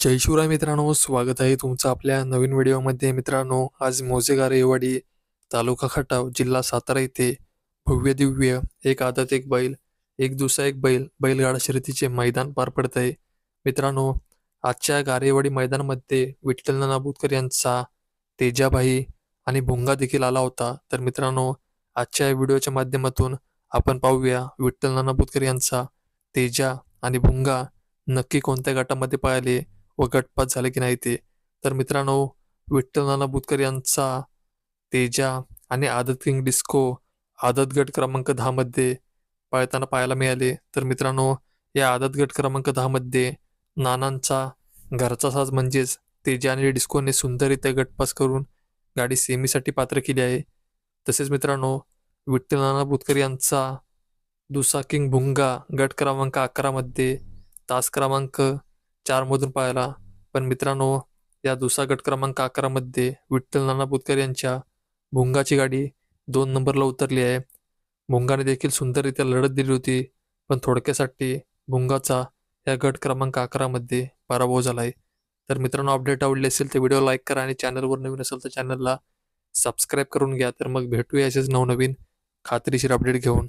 जय शिवराय मित्रांनो स्वागत आहे तुमचं आपल्या नवीन व्हिडिओमध्ये. मित्रांनो आज मोजेगार येवाडी तालुका खटाव जिल्हा सातारा येथे भव्य दिव्य एक आदत एक बैल एक दुसरा एक बैल बैलगाडा शर्यतीचे मैदान पार पडत आहे. मित्रांनो आजच्या गारेवाडी मैदानामध्ये विठ्ठल नाबूदकर बुतकर यांचा तेजाबाई आणि भुंगा देखील आला होता. तर मित्रांनो आजच्या व्हिडिओच्या माध्यमातून आपण पाहूया विठ्ठल नाना बुतकर यांचा तेजा आणि भुंगा नक्की कोणत्या गटामध्ये पाहिले व गटपात झाले की नाही ते? तर मित्रांनो विठ्ठल नाना बुतकर यांचा तेजा आणि आदत किंग डिस्को आदत गट क्रमांक दहा मध्ये पळताना पाहायला मिळाले. तर मित्रांनो या आदत गट क्रमांक दहा मध्ये नानांचा घरचा साज म्हणजेच तेजा आणि डिस्कोने सुंदररित्या गटपास करून गाडी सेमीसाठी पात्र केली आहे. तसेच मित्रांनो विठ्ठल नाना बुतकर यांचा दुसा किंग भुंगा गट क्रमांक अकरामध्ये तास क्रमांक चारमधून पाहायला. पाहिला पण मित्रांनो या दुसरा गट क्रमांक अकरामध्ये विठ्ठल नाना बुतकर यांच्या भुंगाची गाडी दोन नंबरला उतरली आहे. भुंगाने देखील सुंदररित्या लढत दिली होती पण थोडक्यासाठी भुंगाचा या गट क्रमांक अकरामध्ये पराभव झाला आहे. तर मित्रांनो अपडेट आवडले असेल तर व्हिडिओ लाईक करा आणि चॅनलवर नवीन असेल तर चॅनलला सबस्क्राईब करून घ्या. तर मग भेटूया असेच नवनवीन खात्रीशीर अपडेट घेऊन.